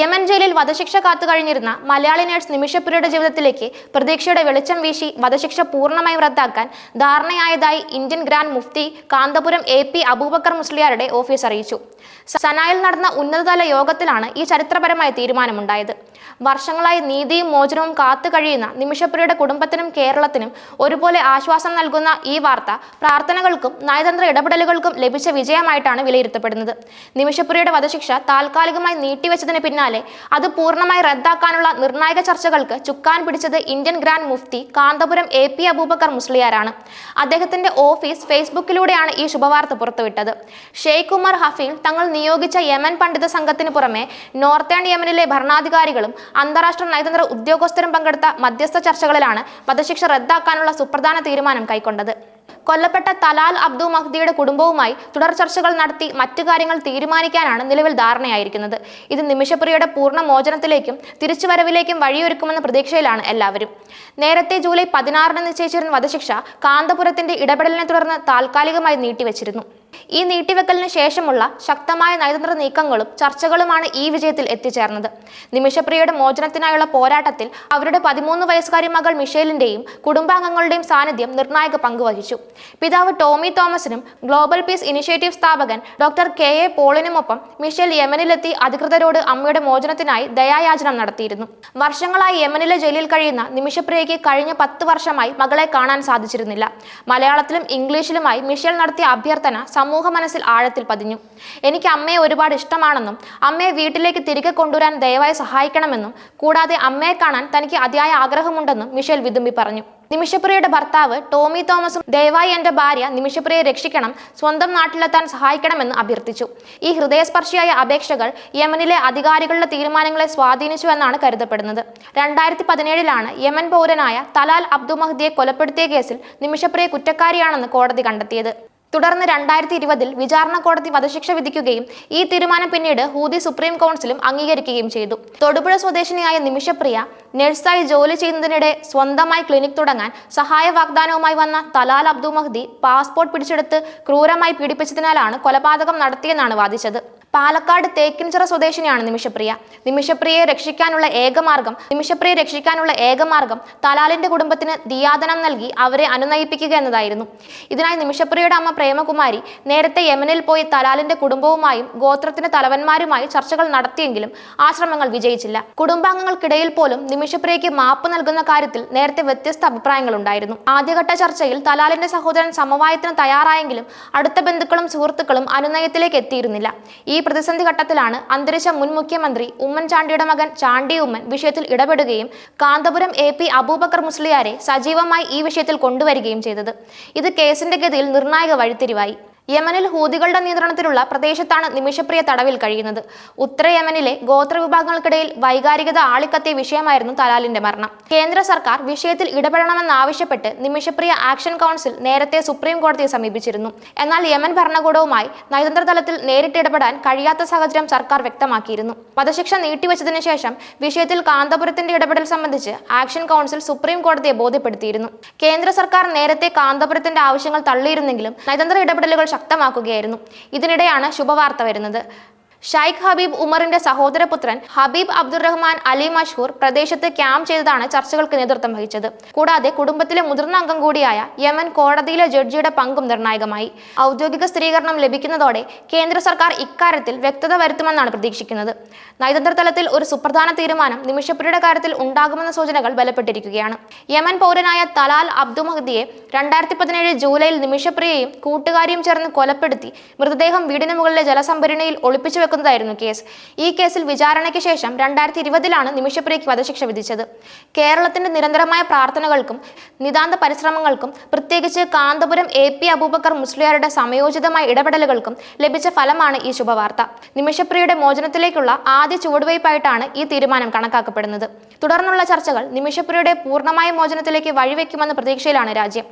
Yemen ജയിലിൽ വധശിക്ഷ കാത്തുകഴിഞ്ഞിരുന്ന Malayali nurse നിമിഷപ്രിയയുടെ ജീവിതത്തിലേക്ക് പ്രതീക്ഷയുടെ വെളിച്ചം വീശി വധശിക്ഷ പൂർണമായും റദ്ദാക്കാൻ ധാരണയായതായി ഇന്ത്യൻ ഗ്രാൻഡ് മുഫ്തി കാന്തപുരം എ പി അബൂബക്കർ മുസ്ലിയാരുടെ ഓഫീസ് അറിയിച്ചു. സനായിൽ നടന്ന ഉന്നതതല യോഗത്തിലാണ് ഈ ചരിത്രപരമായ തീരുമാനമുണ്ടായത്. വർഷങ്ങളായി നീതിയും മോചനവും കാത്തു കഴിയുന്ന നിമിഷപ്പുരയുടെ കുടുംബത്തിനും കേരളത്തിനും ഒരുപോലെ ആശ്വാസം നൽകുന്ന ഈ വാർത്ത പ്രാർത്ഥനകൾക്കും നയതന്ത്ര ഇടപെടലുകൾക്കും ലഭിച്ച വിജയമായിട്ടാണ് വിലയിരുത്തപ്പെടുന്നത്. നിമിഷപ്പുരയുടെ വധശിക്ഷ താൽക്കാലികമായി നീട്ടിവെച്ചതിന് പിന്നാലെ അത് പൂർണമായി റദ്ദാക്കാനുള്ള നിർണായക ചർച്ചകൾക്ക് ചുക്കാൻ പിടിച്ചത് ഇന്ത്യൻ ഗ്രാൻഡ് മുഫ്തി കാന്തപുരം എ പി അബൂബക്കർ മുസ്ലിയാരാണ്. അദ്ദേഹത്തിന്റെ ഓഫീസ് ഫേസ്ബുക്കിലൂടെയാണ് ഈ ശുഭവാർത്ത പുറത്തുവിട്ടത്. ഷെയ്ഖ് ഉമർ ഹഫീൽ തങ്ങൾ നിയോഗിച്ച യമൻ പണ്ഡിത സംഘത്തിന് പുറമെ നോർത്തേൺ യമനിലെ ഭരണാധികാരികളും അന്താരാഷ്ട്ര നയതന്ത്ര ഉദ്യോഗസ്ഥരും പങ്കെടുത്ത മധ്യസ്ഥ ചർച്ചകളിലാണ് വധശിക്ഷ റദ്ദാക്കാനുള്ള സുപ്രധാന തീരുമാനം കൈക്കൊണ്ടത്. കൊല്ലപ്പെട്ട തലാൽ അബ്ദു മഹ്ദിയുടെ കുടുംബവുമായി തുടർ ചർച്ചകൾ നടത്തി മറ്റു കാര്യങ്ങൾ തീരുമാനിക്കാനാണ് നിലവിൽ ധാരണയായിരിക്കുന്നത്. ഇത് നിമിഷപ്രിയയുടെ പൂർണ മോചനത്തിലേക്കും തിരിച്ചുവരവിലേക്കും വഴിയൊരുക്കുമെന്ന പ്രതീക്ഷയിലാണ് എല്ലാവരും. നേരത്തെ ജൂലൈ പതിനാറിന് നിശ്ചയിച്ചിരുന്ന വധശിക്ഷ കാന്തപുരത്തിന്റെ ഇടപെടലിനെ തുടർന്ന് താൽക്കാലികമായി നീട്ടിവെച്ചിരുന്നു. ഈ നീട്ടിവെക്കലിന് ശേഷമുള്ള ശക്തമായ നയതന്ത്ര നീക്കങ്ങളും ചർച്ചകളുമാണ് ഈ വിജയത്തിൽ എത്തിച്ചേർന്നത്. നിമിഷപ്രിയയുടെ മോചനത്തിനായുള്ള പോരാട്ടത്തിൽ അവരുടെ പതിമൂന്ന് വയസ്സുകാരി മകൾ മിഷേലിന്റെയും കുടുംബാംഗങ്ങളുടെയും സാന്നിധ്യം നിർണായക പങ്കുവഹിച്ചു പിതാവ് ടോമി തോമസിനും ഗ്ലോബൽ പീസ് ഇനിഷ്യേറ്റീവ് സ്ഥാപകൻ ഡോക്ടർ കെ എ പോളിനുമൊപ്പം മിഷേൽ യമനിലെത്തി അധികൃതരോട് അമ്മയുടെ മോചനത്തിനായി ദയായാചനം നടത്തിയിരുന്നു. വർഷങ്ങളായി യമനിലെ ജയിലിൽ കഴിയുന്ന നിമിഷപ്രിയയ്ക്ക് കഴിഞ്ഞ പത്ത് വർഷമായി മകളെ കാണാൻ സാധിച്ചിരുന്നില്ല. മലയാളത്തിലും ഇംഗ്ലീഷിലുമായി മിഷേൽ നടത്തിയ അഭ്യർത്ഥന സമൂഹ മനസ്സിൽ ആഴത്തിൽ പതിഞ്ഞു. എനിക്ക് അമ്മയെ ഒരുപാട് ഇഷ്ടമാണെന്നും അമ്മയെ വീട്ടിലേക്ക് തിരികെ കൊണ്ടുവരാൻ ദയവായി സഹായിക്കണമെന്നും കൂടാതെ അമ്മയെ കാണാൻ തനിക്ക് അതിയായ ആഗ്രഹമുണ്ടെന്നും മിഷേൽ വിതുമ്പി പറഞ്ഞു. നിമിഷപ്രിയയുടെ ഭർത്താവ് ടോമി തോമസും ദയവായി എന്റെ ഭാര്യ നിമിഷപ്രിയയെ രക്ഷിക്കണം സ്വന്തം നാട്ടിലെത്താൻ സഹായിക്കണമെന്ന് അഭ്യർത്ഥിച്ചു. ഈ ഹൃദയസ്പർശിയായ അപേക്ഷകൾ യമനിലെ അധികാരികളുടെ തീരുമാനങ്ങളെ സ്വാധീനിച്ചു എന്നാണ് കരുതപ്പെടുന്നത്. രണ്ടായിരത്തി പതിനേഴിലാണ് യമൻ പൗരനായ തലാൽ അബ്ദു മഹ്ദിയെ കൊലപ്പെടുത്തിയ കേസിൽ നിമിഷപ്രിയ കുറ്റക്കാരിയാണെന്ന് കോടതി കണ്ടെത്തിയത്. തുടർന്ന് രണ്ടായിരത്തി ഇരുപതിൽ വിചാരണ കോടതി വധശിക്ഷ വിധിക്കുകയും ഈ തീരുമാനം പിന്നീട് ഹൂതി സുപ്രീം കൗൺസിലും അംഗീകരിക്കുകയും ചെയ്തു. തൊടുപുഴ സ്വദേശിനിയായ നിമിഷപ്രിയ നഴ്സായി ജോലി ചെയ്യുന്നതിനിടെ സ്വന്തമായി ക്ലിനിക് തുടങ്ങാൻ സഹായ വാഗ്ദാനവുമായി വന്ന തലാൽ അബ്ദു മഹ്ദി പാസ്പോർട്ട് പിടിച്ചെടുത്ത് ക്രൂരമായി പീഡിപ്പിച്ചതിനാലാണ് കൊലപാതകം നടത്തിയെന്നാണ് വാദിച്ചത്. പാലക്കാട് തേക്കിൻചിറ സ്വദേശിനിയാണ് നിമിഷപ്രിയ. നിമിഷപ്രിയയെ രക്ഷിക്കാനുള്ള ഏകമാർഗം നിമിഷപ്രിയയെ രക്ഷിക്കാനുള്ള ഏകമാർഗം തലാലിന്റെ കുടുംബത്തിന് ദിയാദനം നൽകി അവരെ അനുനയിപ്പിക്കുക എന്നതായിരുന്നു. ഇതിനായി നിമിഷപ്രിയയുടെ അമ്മ പ്രേമകുമാരി നേരത്തെ യമനിൽ പോയി തലാലിന്റെ കുടുംബവുമായും ഗോത്രത്തിന്റെ തലവന്മാരുമായി ചർച്ചകൾ നടത്തിയെങ്കിലും ആശ്രമങ്ങൾ ശ്രമങ്ങൾ വിജയിച്ചില്ല. കുടുംബാംഗങ്ങൾക്കിടയിൽ പോലും നിമിഷപ്രിയയ്ക്ക് മാപ്പ് നൽകുന്ന കാര്യത്തിൽ നേരത്തെ വ്യത്യസ്ത അഭിപ്രായങ്ങളുണ്ടായിരുന്നു. ആദ്യഘട്ട ചർച്ചയിൽ തലാലിന്റെ സഹോദരൻ സമവായത്തിന് തയ്യാറായെങ്കിലും അടുത്ത ബന്ധുക്കളും സുഹൃത്തുക്കളും അനുനയത്തിലേക്ക് എത്തിയിരുന്നില്ല. ഈ പ്രതിസന്ധി ഘട്ടത്തിലാണ് അന്തരിച്ച മുൻ മുഖ്യമന്ത്രി ഉമ്മൻചാണ്ടിയുടെ മകൻ ചാണ്ടി ഉമ്മൻ വിഷയത്തിൽ ഇടപെടുകയും കാന്തപുരം എ പി അബൂബക്കർ മുസ്ലിയാരെ സജീവമായി ഈ വിഷയത്തിൽ കൊണ്ടുവരികയും ചെയ്തത്. ഇത് കേസിന്റെ ഗതിയിൽ നിർണായക വഴിത്തിരിവായി. യമനിൽ ഹൂതികളുടെ നിയന്ത്രണത്തിലുള്ള പ്രദേശത്താണ് നിമിഷപ്രിയ തടവിൽ കഴിയുന്നത്. ഉത്തര യമനിലെ ഗോത്ര വിഭാഗങ്ങൾക്കിടയിൽ വൈകാരികത ആളിക്കത്തിയ വിഷയമായിരുന്നു തലാലിന്റെ മരണം. കേന്ദ്ര സർക്കാർ വിഷയത്തിൽ ഇടപെടണമെന്നാവശ്യപ്പെട്ട് നിമിഷപ്രിയ ആക്ഷൻ കൗൺസിൽ നേരത്തെ സുപ്രീം കോടതിയെ സമീപിച്ചിരുന്നു. എന്നാൽ യമൻ ഭരണകൂടവുമായി നയതന്ത്ര തലത്തിൽ നേരിട്ട് ഇടപെടാൻ കഴിയാത്ത സാഹചര്യം സർക്കാർ വ്യക്തമാക്കിയിരുന്നു. വധശിക്ഷ നീട്ടിവച്ചതിനു ശേഷം വിഷയത്തിൽ കാന്തപുരത്തിന്റെ ഇടപെടൽ സംബന്ധിച്ച് ആക്ഷൻ കൗൺസിൽ സുപ്രീം കോടതിയെ ബോധ്യപ്പെടുത്തിയിരുന്നു. കേന്ദ്ര സർക്കാർ നേരത്തെ കാന്തപുരത്തിന്റെ ആവശ്യങ്ങൾ തള്ളിയിരുന്നെങ്കിലും നയതന്ത്ര ഇടപെടലുകൾ ശക്തമാക്കുകയായിരുന്നു. ഇതിനിടെയാണ് ശുഭവാർത്ത വരുന്നത്. ഷൈഖ് ഹബീബ് ഉമറിന്റെ സഹോദരപുത്രൻ ഹബീബ് അബ്ദുറഹ്മാൻ അലി മഷൂർ പ്രദേശത്ത് ക്യാമ്പ് ചെയ്തതാണ് ചർച്ചകൾക്ക് നേതൃത്വം വഹിച്ചത്. കൂടാതെ കുടുംബത്തിലെ മുതിർന്ന അംഗം കൂടിയായ യമൻ കോടതിയിലെ ജഡ്ജിയുടെ പങ്കും നിർണായകമായി. ഔദ്യോഗിക സ്ഥിരീകരണം ലഭിക്കുന്നതോടെ കേന്ദ്ര സർക്കാർ ഇക്കാര്യത്തിൽ വ്യക്തത വരുത്തുമെന്നാണ് പ്രതീക്ഷിക്കുന്നത്. നയതന്ത്ര തലത്തിൽ ഒരു സുപ്രധാന തീരുമാനം നിമിഷപ്പുരിയുടെ കാര്യത്തിൽ ഉണ്ടാകുമെന്ന സൂചനകൾ ബലപ്പെട്ടിരിക്കുകയാണ്. യമൻ പൗരനായ തലാൽ അബ്ദു മഹ്ദിയെ രണ്ടായിരത്തി പതിനേഴ് ജൂലൈയിൽ നിമിഷപ്രിയയും കൂട്ടുകാരിയും ചേർന്ന് കൊലപ്പെടുത്തി മൃതദേഹം വീടിന് മുകളിലെ ജലസംഭരണിയിൽ ഒളിപ്പിച്ചു വെക്കുന്നതായിരുന്നു കേസ്. ഈ കേസിൽ വിചാരണയ്ക്ക് ശേഷം രണ്ടായിരത്തി ഇരുപതിലാണ് നിമിഷപ്രിയയ്ക്ക് വധശിക്ഷ വിധിച്ചത്. കേരളത്തിന്റെ നിരന്തരമായ പ്രാർത്ഥനകൾക്കും നിതാന്ത പരിശ്രമങ്ങൾക്കും പ്രത്യേകിച്ച് കാന്തപുരം എ പി അബൂബക്കർ മുസ്ലിയാരുടെ സമയോചിതമായ ഇടപെടലുകൾക്കും ലഭിച്ച ഫലമാണ് ഈ ശുഭവാർത്ത. നിമിഷപ്രിയയുടെ മോചനത്തിലേക്കുള്ള ആദ്യ ചുവടുവയ്പായിട്ടാണ് ഈ തീരുമാനം കണക്കാക്കപ്പെടുന്നത്. തുടർന്നുള്ള ചർച്ചകൾ നിമിഷപ്രിയയുടെ പൂർണമായ മോചനത്തിലേക്ക് വഴിവെക്കുമെന്ന പ്രതീക്ഷയിലാണ് രാജ്യം.